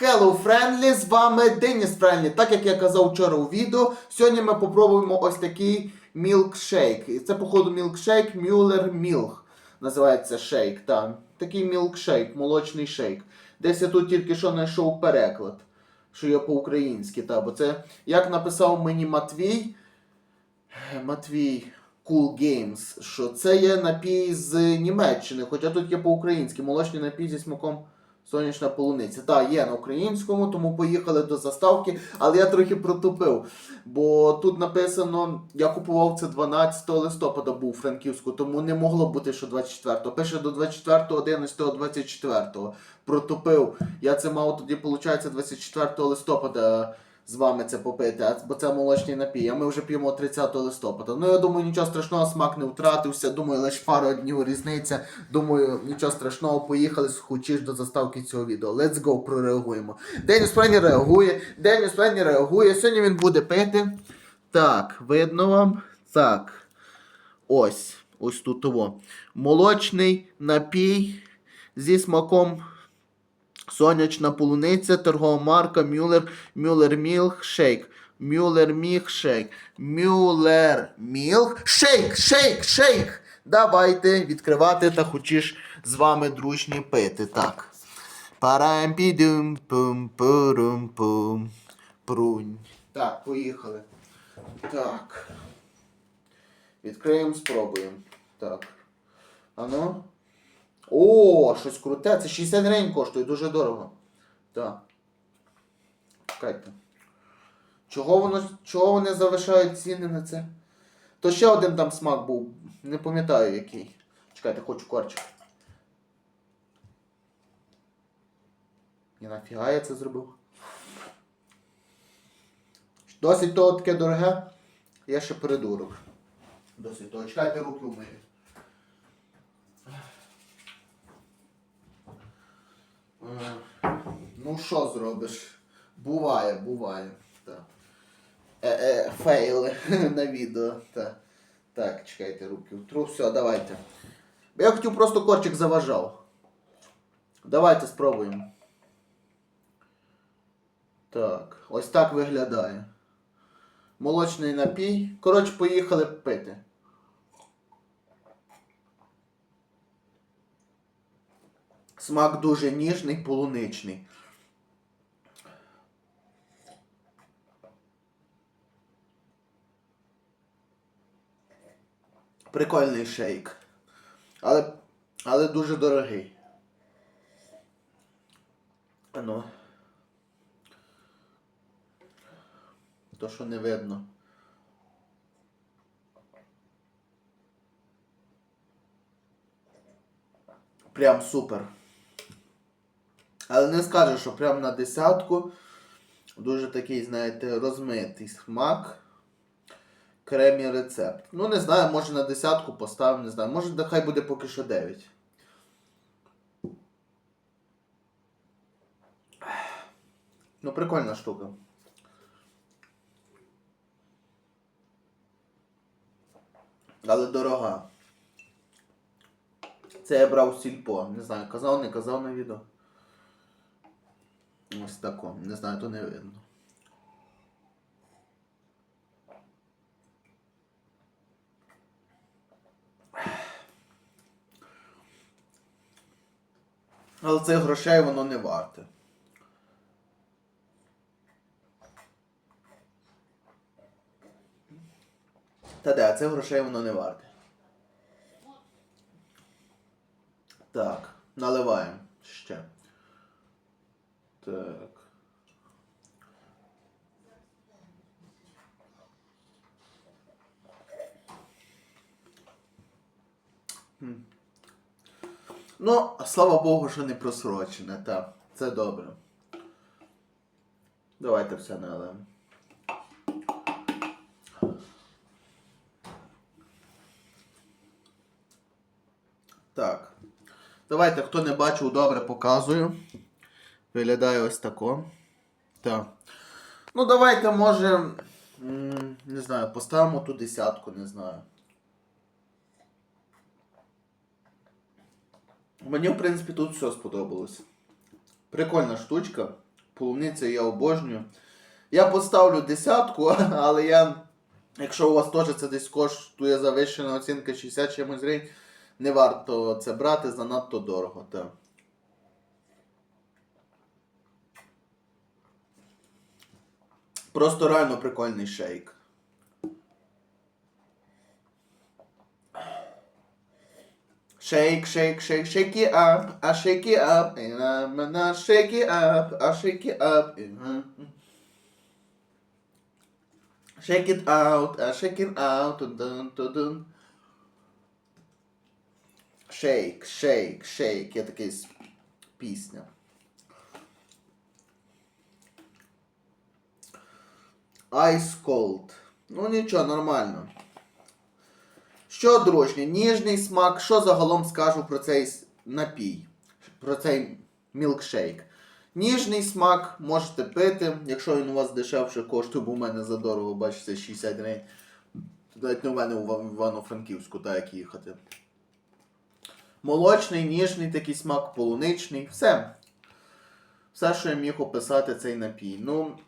Hello Friendly, з вами Деніс Френлі. Так як я казав вчора у відео, сьогодні ми попробуємо ось такий мілкшейк. І це, походу, мілкшейк Мюллер Мілк. Називається шейк. Та. Такий мілкшейк, молочний шейк. Десь я тут тільки що знайшов переклад, що є по-українськи. Бо це, як написав мені Матвій, Матвій Cool Games, що це є напій з Німеччини, хоча тут є по-українськи, молочний напій зі смаком сонячна полуниця. Так, є на українському, тому поїхали до заставки, але я трохи протупив. Бо тут написано, я купував це 12 листопада був у Франківську, тому не могло бути, що 24-го. Пише до 24-го, 11-го, 24-го. Протупив. Я це мав тоді, виходить, 24 листопада з вами це попити, бо це молочний напій. А ми вже п'ємо 30 листопада. Ну я думаю, нічого страшного, смак не втратився. Думаю, лише пару днів різниця. Думаю, нічого страшного, поїхали схочеш до заставки цього відео. Let's go, прореагуємо. Деніс Френі реагує. Деніс Френі реагує. Сьогодні він буде пити. Так, видно вам? Так. Ось. Ось тут того. Молочний напій зі смаком Сонячна полуниця, торгова марка Мюллер, Мюллер Мілк Шейк. Мюллер Мілк Шейк. Мюллер Мілк Шейк, шейк, шейк. Давайте відкривати та хочеш з вами дружні пити. Так. парам підум пум пурум пум прунь. Так, поїхали. Так. Відкриємо, спробуємо. Так. Ану. О, щось круте. Це 60 гривень коштує, дуже дорого. Так. Чекайте. Чого воно, чого вони завишають ціни на це? То ще один там смак був. Не пам'ятаю який. Чекайте, хочу корчик. І нафіга я це зробив? Досить того таке дороге. Я ще придурок. Досить того. Чекайте, руки. Е, Ну, що зробиш? Буває, буває. Е, е, фейли на відео. Так. так, чекайте, руки втру. Все, давайте. Я хотів просто корчик заважав. Давайте спробуємо. Так, ось так виглядає. Молочний напій. Коротше, поїхали пити. Смак дуже ніжний, полуничний. Прикольний шейк. Але, але дуже дорогий. Ану. То, що не видно. Прям супер. Але не скажу, що прям на десятку. Дуже такий, знаєте, розмитий смак. Кремі рецепт. Ну, не знаю, може на десятку поставимо, не знаю. Може, нехай буде поки що 9. Ну, прикольна штука. Але дорога. Це я брав сільпо. Не знаю, казав, не казав на відео. Ось тако. Не знаю, то не видно. Але цих грошей воно не варте. Та де, цих грошей воно не варте. Так, наливаємо. Так. Ну, слава Богу, що не просрочене, так. Це добре. Давайте все налимо. Так. Давайте, хто не бачив, добре показую. Виглядає ось тако. Так. Ну, давайте, може. Не знаю, поставимо ту десятку, не знаю. Мені, в принципі, тут все сподобалось. Прикольна штучка. полуниця я обожнюю. Я поставлю десятку, але я, якщо у вас теж це десь коштує завищена оцінка 60 чимось гривень, не варто це брати, занадто дорого. Так. Просто реально прикольний шейк. Shake, shake, shake, shake it up, I shake it up, and I'm gonna shake it up, I shake it up. mhm. Shake it out, I shake it out, dun, dun, dun. Shake, shake, shake, є така с- пісня. Ice cold. Ну нічого, нормально. Що, дружні, ніжний смак, що загалом скажу про цей напій, про цей мілкшейк. Ніжний смак можете пити, якщо він у вас дешевше коштує, бо у мене задорого, бачите, 60 гривень. Навіть не у мене у Івано-Франківську, так як їхати. Молочний, ніжний такий смак, полуничний, все. Все, що я міг описати цей напій. Ну,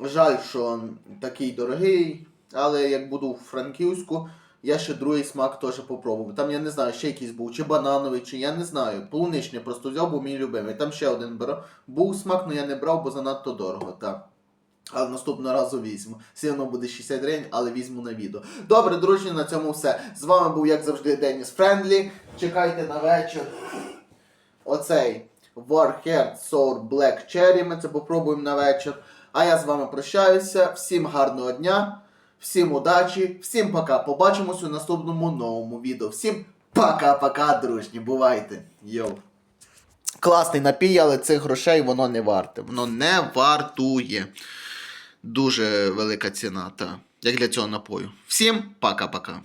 жаль, що такий дорогий, але як буду в Франківську, я ще другий смак теж попробував. Там я не знаю, ще якийсь був, чи банановий, чи я не знаю. Полуничний просто взяв, бо мій любимий. Там ще один брав. Був смак, але я не брав, бо занадто дорого. Так. Але наступного разу візьму. Все одно буде 60 гривень, але візьму на відео. Добре, друзі, на цьому все. З вами був, як завжди, Деніс Френдлі. Чекайте на вечір. Оцей Warhead Sour Black Cherry. Ми це попробуємо на вечір. А я з вами прощаюся. Всім гарного дня, всім удачі, всім пока. Побачимось у наступному новому відео. Всім пока-пока, дружні. Бувайте. Йоу. Класний напій, але цих грошей воно не варте. Воно не вартує. Дуже велика ціна, та, як для цього напою. Всім пока-пока.